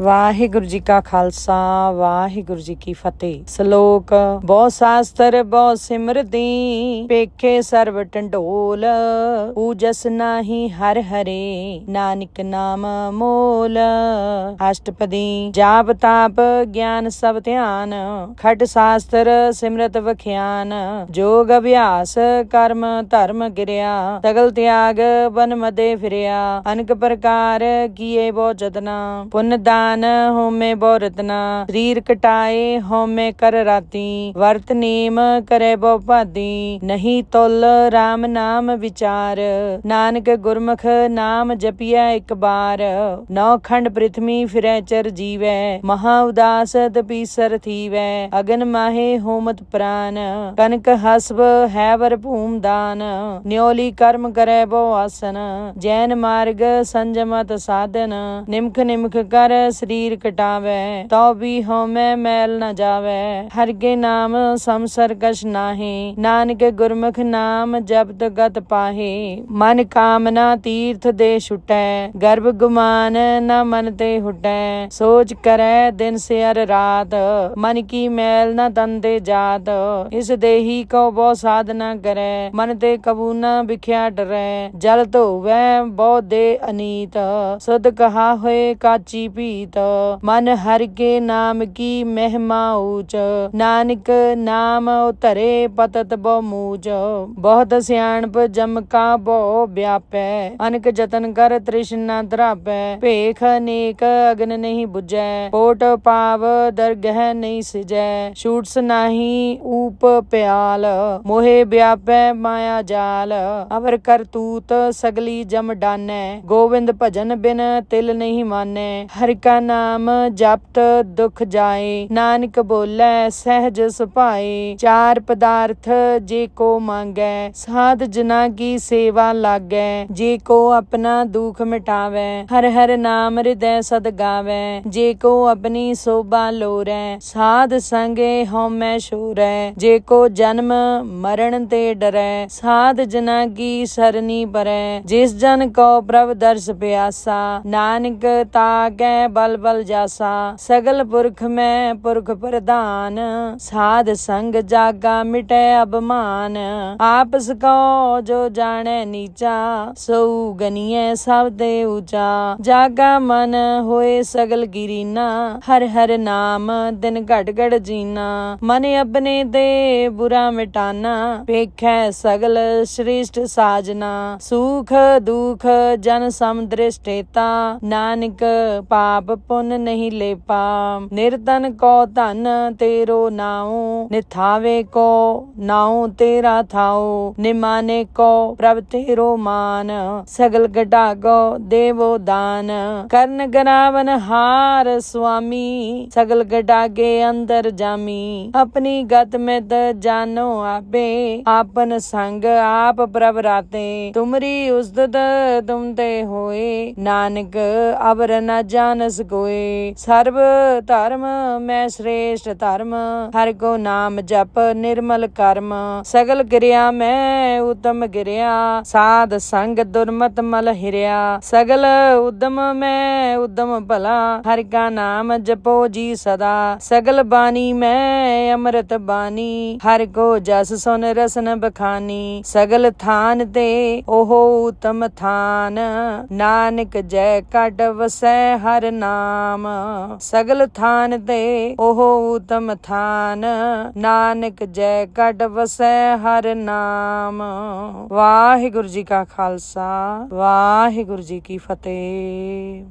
ਵਾਹਿਗੁਰੂ ਜੀ ਕਾ ਖਾਲਸਾ, ਵਾਹਿਗੁਰੂ ਜੀ ਕੀ ਫਤਿਹ। ਸ਼ਲੋਕ, ਬਹੁ ਸ਼ਾਸਤਰ, ਬਹੁ ਸਿਮਰਤੀ, ਪੇਖੇ ਸਰਬ ਟੰਡੋਲ ਪੂਜਸ ਨਾਹੀ ਹਰ ਹਰੇ, ਨਾਨਕ ਨਾਮ ਮੋਲ। ਅਸ਼ਟਪਦੀ, ਜਾਪ ਤਾਪ, ਗਿਆਨ ਸਭ ਧਿਆਨ, ਖਟ ਸ਼ਾਸਤਰ, ਸਿਮਰਤ ਵਖਿਆਨ, ਜੋਗ ਅਭਿਆਸ, ਕਰਮ ਧਰਮ ਗਿਰਿਆ, ਸਗਲ ਤਿਆਗ ਬਨ ਮਦੇ ਫਿਰਿਆ, ਅਨਕ ਪ੍ਰਕਾਰ ਕੀਏ ਬਹੁ ਜਤਨਾ ਪੁੰਨ ਦਾਨ ਹੋਮੇ ਬਹੁ ਰਤਨਾ ਸਰੀਰ ਕਟਾਏ ਹੋਮੇ ਕਰ ਰਾਤੀ। ਵਰਤ ਨੀਮ ਕਰੇ ਬਹੁ ਭਾਦੀ। ਨਹੀਂ ਤੁਲ RAM ਨਾਮ ਵਿਚਾਰ। ਨਾਨਕ ਗੁਰਮੁਖ ਨਾਮ ਜਪਿਆ ਇੱਕ ਬਾਰ। ਨੌ ਖੰਡ ਪ੍ਰਿਥਵੀ ਫਿਰੈ ਚਰ ਜੀਵੈ। ਮਹਾ ਉਦਾਸ ਤਪੀਸਰ ਥੀਵੈ। ਅਗਨ ਮਾਹੇ ਹੋਮਤ ਪ੍ਰਾਨ। ਕਨਕ ਹਸਬ ਹੈ ਵਰ ਭੂਮ ਦਾਨ। ਨਿਉਲੀ ਕਰਮ ਕਰੈ ਬਹੁ ਆਸਨ। ਜੈਨ ਮਾਰਗ ਸੰਜਮਤ ਸਾਧਨ। ਨਿਮਖ ਨਿਮਖ ਕਰ ਸਰੀਰ ਕਟਾਵੈ ਤੋ ਵੀ ਹਉਮੈ ਮੈਲ ਨਾ ਜਾਵੈ। ਹਰਗੇ ਨਾਮ ਸੰਸਰ ਕਛ ਨਾਹੀ, ਨਾਨਕ ਗੁਰਮੁਖ ਨਾਮ ਜਪਤ ਗਤ ਪਾਹੇ। ਮਨ ਕਾਮਨਾ ਤੀਰਥ ਦੇ ਛੁਟੈ, ਗਰਭ ਗੁਮਾਨ ਨਾ ਮਨ ਤੇ ਹੁਟੈ। ਸੋਚ ਕਰੈ ਦਿਨ ਸਿਰ ਰਾਤ, ਮਨ ਕੀ ਮੈਲ ਨਾ ਤਨ ਤੇ ਜਾਤ। ਇਸ ਦੇਹੀ ਕੋ ਬਹੁ ਸਾਧਨਾ ਕਰੈ, ਮਨ ਤੇ ਕਬੂ ਨ ਵਿਖਿਆ ਡਰੈ। ਜਲ ਧੋਵੈ ਬਹੁ ਦੇ ਅਨੀਤ, ਸੁਧ ਕਹਾ ਹੋਏ ਕਾਚੀ ਭੀ ਪੀਤ ਮਨ ਹਰਿ ਕੇ ਨਾਮ ਕੀ ਮਹਿਮਾ ਊਚ ਨਾਨਕ ਨਾਮ ਉਤਰੇ ਪਤਤ ਬਹੁ ਮੂਜ ਬਹੁਤ ਸਿਆਣਪ ਜਮ ਕਾ ਵਿਆਪੈ। ਅਨਕ ਜਤਨ ਕਰ ਤ੍ਰਿਸ਼ਨਾ ਧਰਾਪੈ। ਭੇਖ ਅਨੇਕ ਅਗਨ ਨਹੀਂ 부ਜੈ ਕੋਟ ਪਾਵ ਦਰਗਹਿ ਨਹੀਂ ਸਿਜੈ। ਛੂਟਸ ਨਾਹੀ ਊਪ ਪਿਆਲ। ਮੋਹੇ ਵਿਆਪੈ ਮਾਇਆ ਜਾਲ। ਅਵਰ ਕਰਤੂਤ ਸਗਲੀ ਜਮ ਡਾਨੈ। ਗੋਵਿੰਦ ਭਜਨ ਬਿਨ ਤਿਲ ਨਹੀਂ ਮਾਨੈ। ਹਰਿ ਕਾ ਨਾਮ ਜਪਤ ਦੁਖ ਜਾਏ, ਨਾਨਕ ਬੋਲੇ ਸਹਿਜ ਸੁਭਾਏ, ਚਾਰ ਪਦਾਰਥ ਜੇ ਕੋ ਮੰਗੈ, ਸਾਧ ਜਨਾ ਕੀ ਸੇਵਾ ਲਾਗੈ, ਜੇ ਕੋ ਆਪਣਾ ਦੁਖ ਮਿਟਾਵੈ ਹਰ ਹਰ ਨਾਮ ਹਿਰਦੈ ਸਦ ਗਾਵੈ, ਜੇ ਕੋ ਆਪਣੀ ਸੋਭਾ ਲੋਰੈ, ਸਾਧ ਸੰਗੇ ਹਉਮੈ ਸ਼ੂਰੈ ਜੇ ਕੋ ਜਨਮ ਮਰਨ ਤੇ ਡਰੈ, ਸਾਧ ਜਨਾ ਕੀ ਸਰਨੀ ਪਰੈ ਜਿਸ ਜਨ ਕੋ ਪ੍ਰਭ ਦਰਸ ਪਿਆਸਾ, ਨਾਨਕ ਤਾਕੈ ਬਲ ਬਲ ਜਾਸਾ, ਸਗਲ ਪੁਰਖ ਮੈਂ ਪੁਰਖ ਪ੍ਰਧਾਨ, ਸਾਧ ਸੰਗ ਜਾਗਾ ਮਿਟੈ ਅਬਮਾਨ ਆਪਸ ਕੋ ਜੋ ਜਾਣੈ ਨੀਚਾ ਸੋ ਗਨੀਐ ਸਭ ਤੇ ਉਚਾ। ਜਾਗਾ ਮਨ ਹੋਏ ਸਗਲ ਗਿਰੀਨਾ, ਹਰ ਹਰ ਨਾਮ ਦਿਨ ਘਟ ਘਟ ਜੀਨਾ। ਮਨ ਆਪਣੇ ਤੇ ਬੁਰਾ ਮਿਟਾਨਾ, ਵੇਖੈ ਸਗਲ ਸ਼੍ਰਿਸ਼ਟ ਸਾਜਨਾ। ਸੁਖ ਦੁਖ ਜਨ ਸਮਦ੍ਰਿਸ਼ਟੇਤਾ ਨਾਨਕ ਪਾਪ ਪੁੰਨ ਨਹੀਂ ਲੇਪਾ। ਨਿਰਤਨ ਕੋ ਧਨ ਤੇਰੋ ਨਾਉ, ਨਿਥਾਵੇ ਕੋ ਨਾਉ ਤੇਰਾ ਥਾਉ, ਨਿਮਾਨੇ ਕੋ ਪ੍ਰਭ ਤੇਰੋ ਮਾਨ। ਸਗਲ ਗਡਾਗੋ ਦੇਵੋ ਦਾਨ। ਕਰਨ ਗਰਾਵਨ ਹਾਰ ਸੁਆਮੀ, ਸਗਲ ਗਡਾਗੇ ਅੰਦਰ ਜਾਮੀ। ਆਪਣੀ ਗਤ ਮਿਤ ਜਾਨੋ ਆਪੇ, ਆਪਨ ਸੰਗ ਆਪ ਪ੍ਰਭ ਰਾਤੇ। ਤੁਮਰੀ ਉਸਦਤ ਤੁਮ ਤੇ ਹੋਏ, ਨਾਨਕ ਅਵਰ ਨਾ ਜਾਣਸ ਕੋਏ ਸਰਬ ਧਰਮ ਮੈਂ ਸ੍ਰੇਸ਼ਟ ਧਰਮ, ਹਰ ਕੋ ਨਾਮ ਜਪ ਨਿਰਮਲ ਕਰਮ। ਸਗਲ ਗਿਰਿਆ ਮੈਂ ਉਤਮ ਗਿਰਿਆ। ਸਾਧ ਸੰਗ ਦੁਰਮਤ ਮਲ ਹਿਰਿਆ। ਸਗਲ ਉਦਮ ਮੈਂ, ਉਦਮ ਭਲਾ। ਹਰ ਕਾ ਨਾਮ ਜਪੋ ਜੀ ਸਦਾ। ਸਗਲ ਬਾਣੀ ਮੈਂ, ਅੰਮ੍ਰਿਤ ਬਾਣੀ। ਹਰ ਕੋ ਜਸ ਸੁਨ ਰਸਨ ਬਖਾਨੀ। ਸਗਲ ਥਾਨ ਤੇ ਉਹ ਉਤਮ ਥਾਨ। ਨਾਨਕ ਜੈ ਕੱਢ ਵਸੈ ਹਰ ਨਾਮ। ਸਗਲ ਥਾਨ ਤੇ ਉਹ ਉਤਮ ਥਾਨ। ਨਾਨਕ ਜੈ ਕੱਢ ਵਸੈ ਹਰ ਨਾਮ। ਵਾਹਿਗੁਰੂ ਜੀ ਕਾ ਖਾਲਸਾ, ਵਾਹਿਗੁਰੂ ਜੀ ਕੀ ਫਤਿਹ।